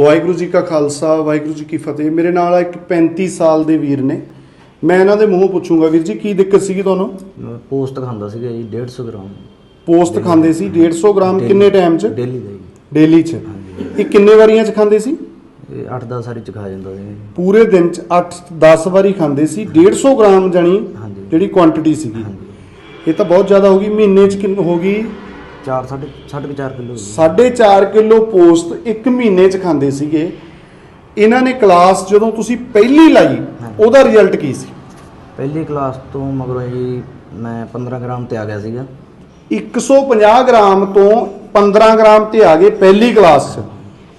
ਵਾਹਿਗੁਰੂ ਜੀ ਕਾ ਖਾਲਸਾ ਵਾਹਿਗੁਰੂ ਜੀ ਕੀ ਫਤਿਹ। ਮੇਰੇ ਨਾਲ ਇੱਕ 35 ਸਾਲ ਦੇ ਵੀਰ ਨੇ। ਮੈਂ ਇਹਨਾਂ ਦੇ ਮੂੰਹੋਂ ਪੁੱਛੂੰਗਾ ਵੀਰ ਜੀ ਕੀ ਦਿੱਕਤ ਸੀਗੀ ਤੁਹਾਨੂੰ? ਪੋਸਟ ਖਾਂਦਾ ਸੀਗਾ ਜੀ 150 ਗ੍ਰਾਮ। ਪੋਸਟ ਖਾਂਦੇ ਸੀ 150 ਗ੍ਰਾਮ ਕਿੰਨੇ ਟਾਈਮ 'ਚ? ਡੇਲੀ ਦਾ ਜੀ। ਡੇਲੀ 'ਚ। ਇਹ ਕਿੰਨੇ ਵਾਰੀਆਂ 'ਚ ਖਾਂਦੇ ਸੀ? ਇਹ 8-10 ਸਾਰੀ ਚ ਖਾ ਜਾਂਦਾ ਸੀ। ਪੂਰੇ ਦਿਨ 'ਚ 8-10 ਵਾਰੀ ਖਾਂਦੇ ਸੀ 150 ਗ੍ਰਾਮ ਜਾਨੀ। ਜਿਹੜੀ ਕੁਆਂਟੀਟੀ ਸੀਗੀ। ਇਹ ਤਾਂ ਬਹੁਤ ਜ਼ਿਆਦਾ ਹੋ ਗਈ ਮਹੀਨੇ 'ਚ ਕਿੰਨ ਹੋ ਗਈ 4 ਸਾਢੇ 4.5 ਕਿਲੋ 4.5 ਕਿਲੋ ਪੋਸਟ ਇੱਕ ਮਹੀਨੇ 'ਚ ਖਾਂਦੇ ਸੀਗੇ। ਇਹਨਾਂ ਨੇ ਕਲਾਸ ਜਦੋਂ ਤੁਸੀਂ ਪਹਿਲੀ ਲਾਈ ਉਹਦਾ ਰਿਜ਼ਲਟ ਕੀ ਸੀ? ਪਹਿਲੀ ਕਲਾਸ ਤੋਂ ਮਗਰੋਂ ਜੀ ਮੈਂ 15 ਗ੍ਰਾਮ ਤੇ ਆ ਗਿਆ ਸੀਗਾ। 150 ਗ੍ਰਾਮ ਤੋਂ 15 ਗ੍ਰਾਮ ਤੇ ਆ ਗਏ ਪਹਿਲੀ ਕਲਾਸ 'ਚ।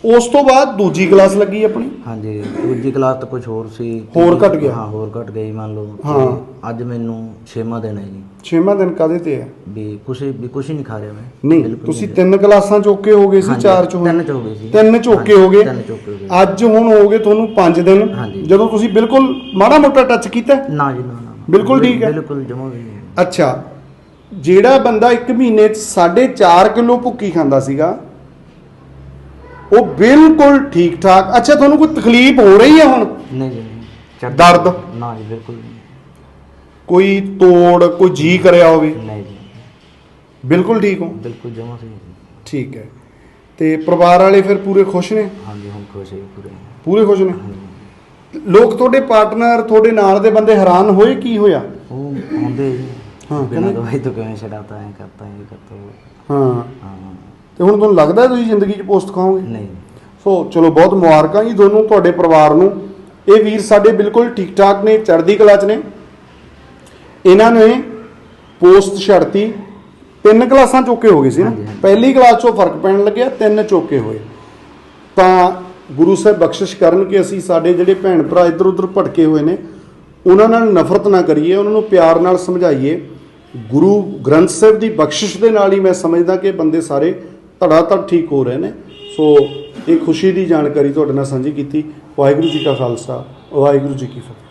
ਉਸ ਤੋਂ ਬਾਅਦ ਦੂਜੀ ਕਲਾਸ ਲੱਗੀ ਆਪਣੀ? ਹਾਂਜੀ ਦੂਜੀ ਕਲਾਸ ਤਾਂ ਕੁਝ ਹੋਰ ਸੀ। ਹੋਰ ਘੱਟ ਗਿਆ? ਹਾਂ ਹੋਰ ਘਟ ਗਈ ਮੰਨ ਲਓ। ਹਾਂ। ਅੱਜ ਮੈਨੂੰ 6ਵਾਂ ਦਿਨ ਹੈ ਜੀ। ਛੇਵਾਂ ਦਿਨ ਕਾਦੇ ਤੇ ਹੈ? ਵੀ ਕੁਛ ਵੀ ਕੁਛ ਹੀ ਨਹੀਂ ਖਾ ਰਿਹਾ ਮੈਂ। ਨਹੀਂ ਤੁਸੀਂ। ਤਿੰਨ ਕਲਾਸਾਂ ਚੋਕੇ ਹੋ ਗਏ ਸੀ ਚਾਰ ਚ ਹੋਏ ਤਿੰਨ ਚ ਹੋ ਗਏ ਸੀ। ਤਿੰਨ ਚੋਕੇ ਹਾਂਜੀ, ਹੋ ਗਏ। ਤਿੰਨ ਚੋਕੇ ਹੋ ਗਏ। ਅੱਜ ਹੁਣ ਹੋ ਗਏ ਤੁਹਾਨੂੰ 5 ਦਿਨ। ਜਦੋਂ ਤੁਸੀਂ ਬਿਲਕੁਲ ਮਾੜਾ ਮੋਟਾ ਟੱਚ ਕੀਤਾ? ਹੈ? ਨਾ ਜੀ ਨਾ ਬਿਲਕੁਲ ਠੀਕ ਹੈ। ਬਿਲਕੁਲ ਜਮਾ ਵੀ ਨਹੀਂ। ਅੱਛਾ। ਜਿਹੜਾ ਬੰਦਾ ਇੱਕ ਮਹੀਨੇ ਚ 4.5 ਕਿਲੋ ਭੁੱਕੀ ਖਾਂਦਾ ਸੀਗਾ ਉਹ ਬਿਲਕੁਲ ਠੀਕ ਠਾਕ ਅੱਛਾ ਤੁਹਾਨੂੰ ਕੋਈ ਤਕਲੀਫ ਹੋ ਰਹੀ ਹੈ ਹੁਣ? ਨਹੀਂ ਜੀ ਨਹੀਂ। ਚੜ੍ਹਦੀ- ਦਰਦ? ਨਾ ਜੀ ਬਿਲਕੁਲ ਨਹੀਂ। ਕੋਈ ਤੋੜ ਕੋਈ ਜੀ ਕਰਿਆ ਹੋਵੇ? ਨਹੀਂ ਜੀ ਬਿਲਕੁਲ ਠੀਕ ਹੋ? ਬਿਲਕੁਲ ਜਮਾ ਸਹੀ ਹੈ ਜੀ। ਠੀਕ ਹੈ। ਤੇ ਪਰਿਵਾਰ ਵਾਲੇ ਫਿਰ ਪੂਰੇ ਖੁਸ਼ ਨੇ? ਹਾਂਜੀ ਹੁਣ ਖੁਸ਼ ਹੈ ਜੀ ਪੂਰੇ। ਪੂਰੇ ਖੁਸ਼ ਨੇ? ਹਾਂਜੀ। ਲੋਕ ਤੁਹਾਡੇ ਪਾਰਟਨਰ ਤੁਹਾਡੇ ਨਾਲ ਦੇ ਬੰਦੇ ਹੈਰਾਨ ਹੋਏ ਕੀ ਹੋਇਆ? ਉਹ ਜੀ। ਹਾਂ, ਬਿਨਾਂ ਕਹਿੰਦੇ- ਦਵਾਈ ਤੋਂ ਕਿਵੇਂ ਛਡਾਤਾ ਹੈ ਕਰਤਾ ਹੈ ਕਰਤਾ ਹਾਂ। ਤੇ ਹੁਣ ਤੁਹਾਨੂੰ ਲੱਗਦਾ ਤੁਸੀਂ ਜ਼ਿੰਦਗੀ 'ਚ ਪੋਸਟ ਖਾਓਗੇ ਨਹੀਂ। ਸੋ ਚਲੋ ਬਹੁਤ ਮੁਬਾਰਕਾਂ ਜੀ ਦੋਨੋਂ ਤੁਹਾਡੇ ਪਰਿਵਾਰ ਨੂੰ। ਇਹ ਵੀਰ ਸਾਡੇ ਬਿਲਕੁਲ ਠੀਕ ਠਾਕ ਨੇ ਚੜ੍ਹਦੀ ਕਲਾ 'ਚ ਨੇ। ਇਹਨਾਂ ਨੇ ਪੋਸਟ ਛੱਡਤੀ ਤਿੰਨ ਕਲਾਸਾਂ ਚੋਕੇ ਹੋ ਗਏ ਸੀ ਨਾ। ਪਹਿਲੀ ਕਲਾਸ 'ਚੋਂ ਫ਼ਰਕ ਪੈਣ ਲੱਗਿਆ ਤਿੰਨ ਚੋਕੇ ਹੋਏ। ਤਾਂ ਗੁਰੂ ਸਾਹਿਬ ਬਖਸ਼ਿਸ਼ ਕਰਨ ਕਿ ਅਸੀਂ ਸਾਡੇ ਜਿਹੜੇ ਭੈਣ ਭਰਾ ਇੱਧਰ ਉੱਧਰ ਭਟਕੇ ਹੋਏ ਨੇ ਉਹਨਾਂ ਨਾਲ ਨਫ਼ਰਤ ਨਾ ਕਰੀਏ ਉਹਨਾਂ ਨੂੰ ਪਿਆਰ ਨਾਲ ਸਮਝਾਈਏ। ਗੁਰੂ ਗ੍ਰੰਥ ਸਾਹਿਬ ਦੀ ਬਖਸ਼ਿਸ਼ ਦੇ ਨਾਲ ਹੀ ਮੈਂ ਸਮਝਦਾ ਕਿ ਬੰਦੇ ਸਾਰੇ ਧੜਾ ਧੜ ਠੀਕ ਹੋ ਰਹੇ ਨੇ। ਸੋ ਇਹ ਖੁਸ਼ੀ ਦੀ ਜਾਣਕਾਰੀ ਤੁਹਾਡੇ ਨਾਲ ਸਾਂਝੀ ਕੀਤੀ। ਵਾਹਿਗੁਰੂ ਜੀ ਕਾ ਖਾਲਸਾ, ਵਾਹਿਗੁਰੂ ਜੀ ਕੀ ਫਤਿਹ।